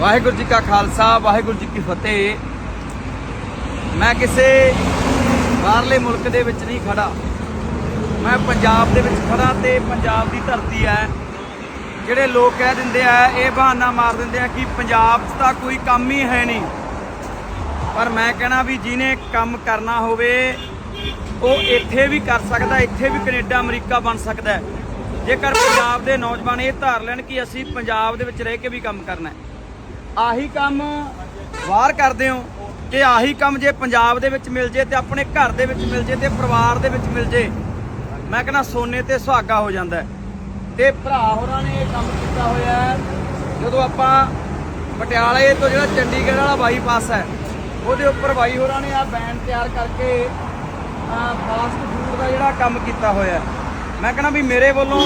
ਵਾਹਿਗੁਰੂ ਜੀ ਕਾ ਖਾਲਸਾ, ਵਾਹਿਗੁਰੂ ਜੀ ਕੀ ਫਤਿਹ। ਮੈਂ ਕਿਸੇ ਬਾਹਰਲੇ ਮੁਲਕ ਦੇ ਵਿੱਚ ਨਹੀਂ ਖੜਾ ਮੈਂ ਪੰਜਾਬ ਦੇ ਵਿੱਚ ਖੜਾ ਤੇ ਪੰਜਾਬ ਦੀ ਧਰਤੀ ਹੈ। ਜਿਹੜੇ ਲੋਕ ਕਹਿ ਦਿੰਦੇ ਆ, ਇਹ ਬਹਾਨਾ ਮਾਰ ਦਿੰਦੇ ਆ ਕਿ ਪੰਜਾਬ 'ਚ ਤਾਂ ਕੋਈ ਕੰਮ ਹੀ ਹੈ ਨਹੀਂ। ਪਰ ਮੈਂ ਕਹਿਣਾ ਵੀ ਜਿਹਨੇ ਕੰਮ ਕਰਨਾ ਹੋਵੇ, ਉਹ ਇੱਥੇ ਵੀ ਕਰ ਸਕਦਾ, ਇੱਥੇ ਵੀ ਕੈਨੇਡਾ, ਅਮਰੀਕਾ ਬਣ ਸਕਦਾ ਜੇਕਰ ਪੰਜਾਬ ਦੇ ਨੌਜਵਾਨ ਇਹ ਧਾਰ ਲੈਣ ਕਿ ਅਸੀਂ ਪੰਜਾਬ ਦੇ ਵਿੱਚ ਰਹਿ ਕੇ ਵੀ ਕੰਮ ਕਰਨਾ ਹੈ। ਆਹੀ ਕੰਮ ਬਾਹਰ ਕਰਦੇ ਹੋ ਕਿ ਆਹੀ ਕੰਮ ਜੇ ਪੰਜਾਬ ਦੇ ਵਿੱਚ ਮਿਲ ਜੇ ਤੇ ਆਪਣੇ ਘਰ ਦੇ ਵਿੱਚ ਮਿਲ ਜੇ ਤੇ ਪਰਿਵਾਰ ਦੇ ਵਿੱਚ ਮਿਲ ਜੇ, ਮੈਂ ਕਹਿੰਦਾ ਸੋਨੇ ਤੇ ਸੁਹਾਗਾ ਹੋ ਜਾਂਦਾ ਹੈ। ਤੇ ਭਰਾ ਹੋਰਾਂ ਨੇ ਇਹ ਕੰਮ ਕੀਤਾ ਹੋਇਆ ਹੈ। ਜਦੋਂ ਆਪਾਂ ਪਟਿਆਲੇ ਤੋਂ ਜਿਹੜਾ ਚੰਡੀਗੜ੍ਹ ਵਾਲਾ ਬਾਈਪਾਸ ਹੈ, ਉਹਦੇ ਉੱਪਰ ਬਾਈ ਹੋਰਾਂ ਨੇ ਆ ਬੈਂਡ ਤਿਆਰ ਕਰਕੇ ਫਾਸਟ ਫੂਡ ਦਾ ਜਿਹੜਾ ਕੰਮ ਕੀਤਾ ਹੋਇਆ ਮੈਂ ਕਹਿੰਦਾ ਵੀ ਮੇਰੇ ਵੱਲੋਂ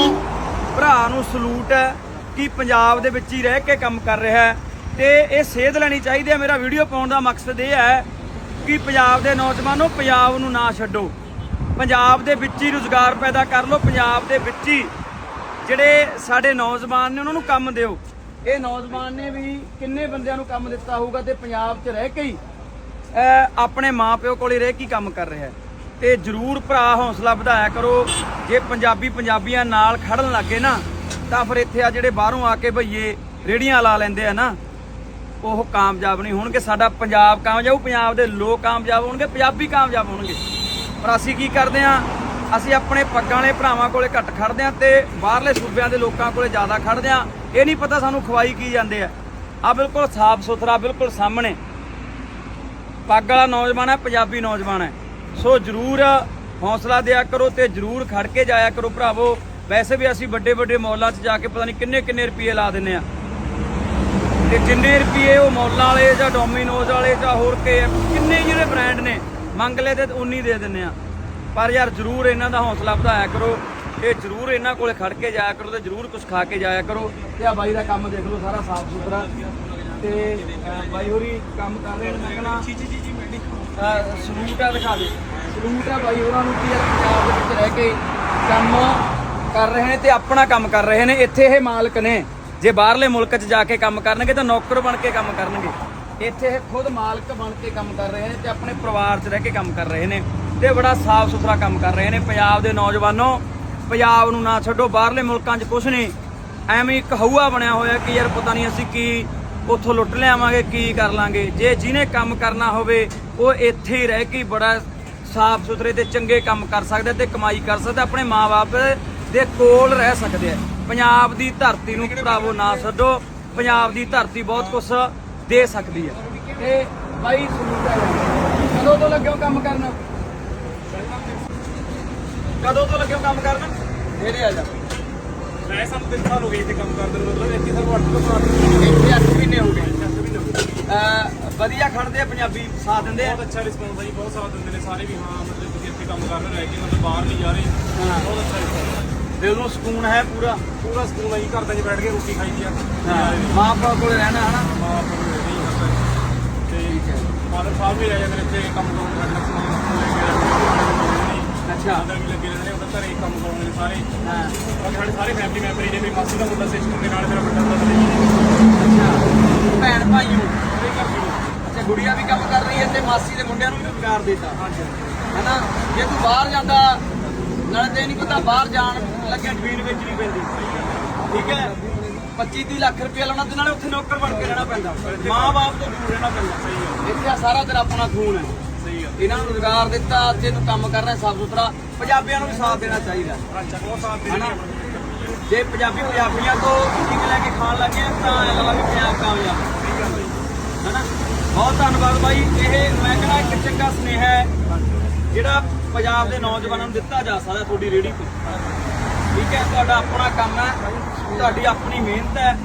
ਭਰਾ ਨੂੰ ਸਲੂਟ ਹੈ ਕਿ ਪੰਜਾਬ ਦੇ ਵਿੱਚ ਹੀ ਰਹਿ ਕੇ ਕੰਮ ਕਰ ਰਿਹਾ ਹੈ। ਤੇ ਇਹ ਸੇਧ ਲੈਣੀ ਚਾਹੀਦੀ ਹੈ। ਮੇਰਾ ਵੀਡੀਓ ਪਾਉਣ ਦਾ ਮਕਸਦ ਇਹ ਹੈ ਕਿ ਪੰਜਾਬ ਦੇ ਨੌਜਵਾਨੋ, ਪੰਜਾਬ ਨੂੰ ਨਾ ਛੱਡੋ। ਪੰਜਾਬ ਦੇ ਵਿੱਚ ਹੀ ਰੁਜ਼ਗਾਰ ਪੈਦਾ ਕਰ ਲਓ। ਪੰਜਾਬ ਦੇ ਵਿੱਚ ਹੀ ਜਿਹੜੇ ਸਾਡੇ ਨੌਜਵਾਨ ਨੇ, ਉਹਨਾਂ ਨੂੰ ਕੰਮ ਦਿਓ। ਇਹ ਨੌਜਵਾਨ ਨੇ ਵੀ ਕਿੰਨੇ ਬੰਦਿਆਂ ਨੂੰ ਕੰਮ ਦਿੱਤਾ ਹੋਊਗਾ ਤੇ ਪੰਜਾਬ 'ਚ ਰਹਿ ਕੇ ਹੀ, ਅਹ, ਆਪਣੇ ਮਾਪਿਓ ਕੋਲੇ ਰਹਿ ਕੇ ਹੀ ਕੰਮ ਕਰ ਰਿਹਾ ਹੈ। ਤੇ ਜਰੂਰ ਭਰਾ ਹੌਸਲਾ ਵਧਾਇਆ ਕਰੋ। ਜੇ ਪੰਜਾਬੀ ਪੰਜਾਬੀਆਂ ਨਾਲ ਖੜਨ ਲੱਗੇ ਨਾ, ਤਾਂ ਫਿਰ ਇੱਥੇ ਆ ਜਿਹੜੇ ਬਾਹਰੋਂ ਆ ਕੇ ਭਈਏ ਰੇੜੀਆਂ ਲਾ ਲੈਂਦੇ ਆ ਨਾ। ਉਹ ਕਾਮਯਾਬ ਨਹੀਂ ਹੋਣਗੇ, ਸਾਡਾ ਪੰਜਾਬ ਕਾਮਯਾਬ ਪੰਜਾਬ ਦੇ ਲੋਕ ਕਾਮਯਾਬ ਹੋਣਗੇ, ਪੰਜਾਬੀ ਕਾਮਯਾਬ ਹੋਣਗੇ। ਪਰ ਅਸੀਂ ਕੀ ਕਰਦੇ ਆ ਅਸੀਂ ਆਪਣੇ ਪੱਗਾਂ ਵਾਲੇ ਭਰਾਵਾਂ ਕੋਲੇ ਘੱਟ ਖੜਦੇ ਆ ਤੇ ਬਾਹਰਲੇ ਸੂਬਿਆਂ ਦੇ ਲੋਕਾਂ ਕੋਲੇ ਜ਼ਿਆਦਾ ਖੜਦੇ ਆ ਇਹ ਨਹੀਂ ਪਤਾ ਸਾਨੂੰ ਖਵਾਈ ਕੀ ਜਾਂਦੇ ਆ। ਆ ਬਿਲਕੁਲ ਸਾਫ਼ ਸੁਥਰਾ, ਬਿਲਕੁਲ ਸਾਹਮਣੇ। ਪੱਗ ਵਾਲਾ ਨੌਜਵਾਨ ਹੈ, ਪੰਜਾਬੀ ਨੌਜਵਾਨ ਹੈ। ਸੋ ਜਰੂਰ ਹੌਸਲਾ ਦਿਆ ਕਰੋ ਤੇ ਜਰੂਰ ਖੜ ਕੇ ਜਾਇਆ ਕਰੋ ਭਰਾਵੋ। ਵੈਸੇ ਵੀ ਅਸੀਂ ਵੱਡੇ ਵੱਡੇ ਮੌਲਾਂ 'ਚ ਜਾ ਕੇ ਪਤਾ ਨਹੀਂ ਕਿੰਨੇ ਕਿੰਨੇ ਰੁਪਏ ਲਾ ਦਿੰਨੇ ਆ ਤੇ ਜਿੰਨੇ ਰੁਪਏ ਉਹ ਮੌਲਾਂ ਵਾਲੇ ਜਾਂ ਡੋਮੀਨੋਜ਼ ਵਾਲੇ ਜਾਂ ਹੋਰ ਕੇ ਕਿੰਨੇ ਜਿਹੜੇ ਬ੍ਰਾਂਡ ਨੇ ਮੰਗ ਲੈ ਤੇ ਉਨੀ ਦੇ ਦਿੰਨੇ ਆ। ਪਰ ਯਾਰ ਜਰੂਰ ਇਹਨਾਂ ਦਾ ਹੌਸਲਾ ਵਧਾਇਆ ਕਰੋ। ਤੇ ਜਰੂਰ ਇਹਨਾਂ ਕੋਲੇ ਖੜ ਕੇ ਜਾਇਆ ਕਰੋ ਤੇ ਜਰੂਰ ਕੁਝ ਖਾ ਕੇ ਜਾਇਆ ਕਰੋ। ਤੇ ਆ ਬਾਈ ਦਾ ਕੰਮ ਦੇਖ ਲਓ ਸਾਰਾ ਸਾਫ਼ ਸੁਥਰਾ। ਤੇ ਬਾਈ ਹੋਰੀ ਕੰਮ ਕਰ ਰਹੇ ਨੇ ਮੈਂ ਕਹਿੰਦਾ ਜੀ ਜੀ ਜੀ ਮੈਡੀ ਸਲੂਟ ਆ ਦਿਖਾ ਦੇ। ਸਲੂਟ ਆ ਬਾਈ ਹੋਰਾਂ ਨੂੰ ਕੀ ਆ ਪੰਜਾਬ ਦੇ ਵਿੱਚ ਰਹਿ ਕੇ ਕੰਮ ਕਰ ਰਹੇ ਨੇ ਤੇ ਆਪਣਾ ਕੰਮ ਕਰ ਰਹੇ ਨੇ। ਇੱਥੇ ਇਹ ਮਾਲਕ ਨੇ। ਜੇ ਬਾਹਰਲੇ ਮੁਲਕ 'ਚ ਜਾ ਕੇ ਕੰਮ ਕਰਨਗੇ ਤਾਂ ਨੌਕਰ ਬਣ ਕੇ ਕੰਮ ਕਰਨਗੇ। ਇੱਥੇ ਇਹ ਖੁਦ ਮਾਲਕ ਬਣ ਕੇ ਕੰਮ ਕਰ ਰਹੇ ਨੇ ਤੇ ਆਪਣੇ ਪਰਿਵਾਰ 'ਚ ਰਹਿ ਕੇ ਕੰਮ ਕਰ ਰਹੇ ਨੇ ਤੇ ਬੜਾ ਸਾਫ਼ ਸੁਥਰਾ ਕੰਮ ਕਰ ਰਹੇ ਨੇ। ਪੰਜਾਬ ਦੇ ਨੌਜਵਾਨੋ, ਪੰਜਾਬ ਨੂੰ ਨਾ ਛੱਡੋ, ਬਾਹਰਲੇ ਮੁਲਕਾਂ 'ਚ ਕੁਝ ਨਹੀਂ। ਐਵੇਂ ਇੱਕ ਹਊਆ ਬਣਿਆ ਹੋਇਆ ਕਿ ਯਾਰ ਪਤਾ ਨਹੀਂ ਅਸੀਂ ਕੀ ਉੱਥੋਂ ਲੁੱਟ ਲਿਆਵਾਂਗੇ, ਕੀ ਕਰ ਲਾਂਗੇ। ਜੇ ਜਿਹਨੇ ਕੰਮ ਕਰਨਾ ਹੋਵੇ, ਉਹ ਇੱਥੇ ਹੀ ਰਹਿ ਕੇ ਬੜਾ ਸਾਫ਼ ਸੁਥਰੇ ਤੇ ਚੰਗੇ ਕੰਮ ਕਰ ਸਕਦਾ ਤੇ ਕਮਾਈ ਕਰ ਸਕਦਾ, ਆਪਣੇ ਮਾਪੇ ਦੇ ਕੋਲ ਰਹਿ ਸਕਦੇ ਆ। ਪੰਜਾਬ ਦੀ ਧਰਤੀ ਨੂੰ ਭਰਾਵੋ ਨਾ ਛੱਡੋ ਪੰਜਾਬ ਦੀ ਧਰਤੀ ਬਹੁਤ ਕੁਝ ਦੇ ਸਕਦੀ ਹੈ। ਤੇ ਬਾਈ ਸਲੂਟ ਹੈ। ਕਦੋਂ ਤੋਂ ਲੱਗਿਓ ਕੰਮ ਕਰਨ? ਕਦੋਂ ਤੋਂ ਲੱਗਿਓ ਕੰਮ ਕਰਨ? ਨੇੜੇ ਆ ਜਾ। ਮੈਂ ਸਾਨੂੰ ਤਿੰਨ ਸਾਲ ਹੋ ਗਏ ਇੱਥੇ ਕੰਮ ਕਰਦੇ ਨੂੰ ਮਤਲਬ ਇੱਥੇ ਸਾਨੂੰ 8 ਤੋਂ 8 ਇੱਥੇ 8 ਮਹੀਨੇ ਹੋ ਗਏ। ਮਹੀਨੇ ਹੋ ਗਏ। ਅਹ ਵਧੀਆ ਖੜਦੇ ਆ ਪੰਜਾਬੀ ਸਾਥ ਦਿੰਦੇ ਆ? ਬਹੁਤ ਅੱਛਾ ਰਿਸਪੌਂਸ ਜੀ ਬਹੁਤ ਸਾਥ ਦਿੰਦੇ ਨੇ ਸਾਰੇ ਵੀ ਹਾਂ ਮਤਲਬ ਤੁਸੀਂ ਇੱਥੇ ਕੰਮ ਕਰ ਰਹੇ ਹੋ ਕਿ ਮਤਲਬ ਬਾਹਰ ਨਹੀਂ ਜਾ ਰਹੇ। ਹਾਂ। ਬਹੁਤ ਅੱਛਾ ਰਿਸਪੌਂਸ ਦਿਲ ਨੂੰ ਸਕੂਨ ਹੈ ਪੂਰਾ। ਪੂਰਾ ਸਕੂਲ ਹੈ ਜੀ ਘਰ ਦੇ ਬੈਠ ਕੇ ਰੋਟੀ ਖਾਈ ਦੀ ਆ। ਮਾਂ ਬਾਪ ਕੋਲ ਰਹਿਣਾ ਹਨਾ। ਮਾਂ ਬਾਪ ਨੂੰ ਨਹੀਂ ਕਰਦਾ ਤੇ ਫਾਦਰ ਸਾਹਿਬ ਵੀ ਰਹਿ ਜਾਂਦੇ ਨੇ ਇੱਥੇ ਕੰਮ ਕਰਨ ਨਾਲ ਸਮਾਨ ਲੈ ਕੇ ਰਹਿੰਦੇ ਅੱਛਾ। ਅੰਦਰ ਵੀ ਲੱਗੇ ਰਹਿੰਦੇ ਨੇ ਉਹਦਾ ਘਰੇ ਹੀ ਕੰਮ ਕਰਾਉਂਦੇ ਨੇ ਸਾਰੇ। ਹਾਂ। ਬਾਕੀ ਸਾਡੇ ਸਾਰੇ ਫੈਮਿਲੀ ਮੈਂਬਰ ਨੇ ਵੀ ਮਾਸੀ ਦਾ ਮੁੰਡਾ ਸਿਸਟਮ ਦੇ ਨਾਲ ਮੇਰਾ ਵੱਡਾ ਬ੍ਰਦਰ ਹੈ। ਅੱਛਾ। ਭੈਣ ਭਾਈ ਨੂੰ ਉਹਦੇ ਘਰ ਵੀ ਅੱਛਾ ਗੁੜੀਆ ਵੀ ਕੰਮ ਕਰ ਰਹੀ ਹੈ ਤੇ ਮਾਸੀ ਦੇ ਮੁੰਡਿਆਂ ਨੂੰ ਵੀ ਪਿਆਰ ਦੇਤਾ। ਹਾਂਜੀ। ਹਨਾ? ਜੇ ਤੂੰ ਬਾਹਰ ਜਾਂਦਾ ਨਾਲੇ ਤੇ ਨਹੀਂ ਪਤਾ ਬਾਹਰ ਜਾਣ ਲੱਗਿਆ ਪੈਂਦੀ। ਠੀਕ ਹੈ? 25 30 ਲੱਖ ਰੁਪਏ ਲਾਉਣਾ ਤੇ ਨਾਲੇ ਉੱਥੇ ਨੌਕਰ ਬਣ ਕੇ ਰਹਿਣਾ ਪੈਂਦਾ। ਮਾਂ-ਬਾਪ ਤੋਂ ਦੂਰ ਰਹਿਣਾ ਪੈਂਦਾ। ਸਹੀ ਹੈ ਇੱਥੇ ਆ ਸਾਰਾ ਤੇਰਾ ਆਪਣਾ ਖੂਨ ਹੈ। ਸਹੀ ਹੈ ਇਹਨਾਂ ਨੂੰ ਰੁਜ਼ਗਾਰ ਦਿੱਤਾ ਤੇ ਤੂੰ ਕੰਮ ਕਰ ਰਿਹਾ ਸਾਫ਼ ਸੁਥਰਾ ਪੰਜਾਬੀਆਂ ਨੂੰ ਵੀ ਸਾਥ ਦੇਣਾ ਚਾਹੀਦਾ। ਬਹੁਤ ਸਾਥ ਦੇ ਹਨਾ? ਜੇ ਪੰਜਾਬੀ ਪੰਜਾਬੀਆਂ ਤੋਂ ਚੀਜ਼ ਲੈ ਕੇ ਖਾਣ ਲੱਗੇ ਤਾਂ ਇਹ ਲੱਗਾ ਵੀ ਪੰਜਾਬ ਕਾਮਯਾਬ। ਹਨਾ? ਬਹੁਤ ਧੰਨਵਾਦ ਬਾਈ। ਇਹ ਮੈਂ ਕਹਿੰਦਾ ਇੱਕ ਚੰਗਾ ਸੁਨੇਹਾ ਹੈ ਜਿਹੜਾ ਪੰਜਾਬ ਦੇ ਨੌਜਵਾਨਾਂ ਨੂੰ ਦਿੱਤਾ ਜਾ ਸਕਦਾ ਤੁਹਾਡੀ ਰੇੜੀ ਤੋਂ। ਠੀਕ ਹੈ, ਤੁਹਾਡਾ ਆਪਣਾ ਕੰਮ ਹੈ, ਤੁਹਾਡੀ ਆਪਣੀ ਮਿਹਨਤ ਹੈ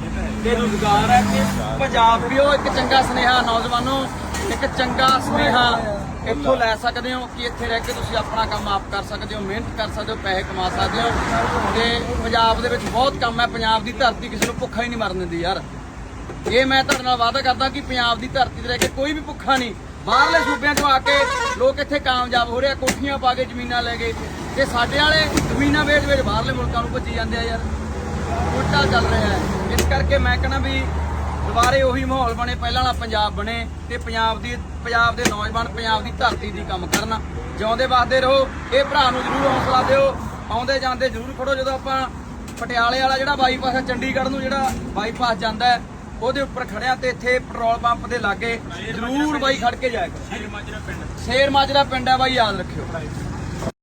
ਤੇ ਰੁਜ਼ਗਾਰ ਹੈ ਕਿ ਪੰਜਾਬ ਵੀ ਇੱਕ ਚੰਗਾ ਸੁਨੇਹਾ ਨੌਜਵਾਨੋ, ਇੱਕ ਚੰਗਾ ਸੁਨੇਹਾ ਇੱਥੋਂ ਲੈ ਸਕਦੇ ਹੋ ਕਿ ਇੱਥੇ ਰਹਿ ਕੇ ਤੁਸੀਂ ਆਪਣਾ ਕੰਮ ਆਪ ਕਰ ਸਕਦੇ ਹੋ, ਮਿਹਨਤ ਕਰ ਸਕਦੇ ਹੋ, ਪੈਸੇ ਕਮਾ ਸਕਦੇ ਹੋ ਤੇ ਪੰਜਾਬ ਦੇ ਵਿੱਚ ਬਹੁਤ ਕੰਮ ਹੈ, ਪੰਜਾਬ ਦੀ ਧਰਤੀ ਕਿਸੇ ਨੂੰ ਭੁੱਖਾ ਹੀ ਨਹੀਂ ਮਰਨ ਦਿੰਦੀ ਯਾਰ। ਇਹ ਮੈਂ ਤੁਹਾਡੇ ਨਾਲ ਵਾਅਦਾ ਕਰਦਾ ਕਿ ਪੰਜਾਬ ਦੀ ਧਰਤੀ ਤੇ ਰਹਿ ਕੇ ਕੋਈ ਵੀ ਭੁੱਖਾ ਨਹੀਂ ਬਾਹਰਲੇ ਸੂਬਿਆਂ ਤੋਂ ਆ ਕੇ ਲੋਕ ਇੱਥੇ ਕਾਮਯਾਬ ਹੋ ਰਹੇ ਆ, ਕੋਠੀਆਂ ਪਾ ਕੇ ਜ਼ਮੀਨਾਂ ਲੈ ਗਏ। ਤੇ ਸਾਡੇ ਵਾਲੇ ਜ਼ਮੀਨਾਂ ਵੇਚ ਵੇਚ ਬਾਹਰਲੇ ਮੁਲਕਾਂ ਨੂੰ ਭੱਜੀ ਜਾਂਦੇ ਆ ਯਾਰ। ਉਲਟਾ ਚੱਲ ਰਿਹਾ ਹੈ। ਇਸ ਕਰਕੇ ਮੈਂ ਕਹਿੰਦਾ ਵੀ ਦੁਬਾਰੇ ਉਹੀ ਮਾਹੌਲ ਬਣੇ, ਪਹਿਲਾਂ ਵਾਲਾ ਪੰਜਾਬ ਬਣੇ ਤੇ ਪੰਜਾਬ ਦੀ, ਪੰਜਾਬ ਦੇ ਨੌਜਵਾਨ ਪੰਜਾਬ ਦੀ ਧਰਤੀ ਦੀ ਕੰਮ ਕਰਨ। ਜਿਉਂਦੇ ਵਾਸਦੇ ਰਹੋ, ਇਹ ਭਰਾ ਨੂੰ ਜ਼ਰੂਰ ਹੌਸਲਾ ਦਿਓ। ਆਉਂਦੇ ਜਾਂਦੇ ਜ਼ਰੂਰ ਖੜੋ ਜਦੋਂ ਆਪਾਂ ਪਟਿਆਲੇ ਵਾਲਾ ਜਿਹੜਾ ਬਾਈਪਾਸ ਹੈ ਚੰਡੀਗੜ੍ਹ ਨੂੰ ਜਿਹੜਾ ਬਾਈਪਾਸ ਜਾਂਦਾ ਹੈ ਉਹਦੇ ਉੱਪਰ ਖੜਿਆ ਤੇ ਇੱਥੇ ਪੈਟਰੋਲ ਪੰਪ ਦੇ ਲਾਗੇ ਜ਼ਰੂਰ ਬਾਈ ਖੜ ਕੇ ਜਾਇਆ ਕਰੋ। ਸ਼ੇਰ ਮਾਜਰਾ ਪਿੰਡ ਹੈ ਬਾਈ, ਯਾਦ ਰੱਖਿਓ।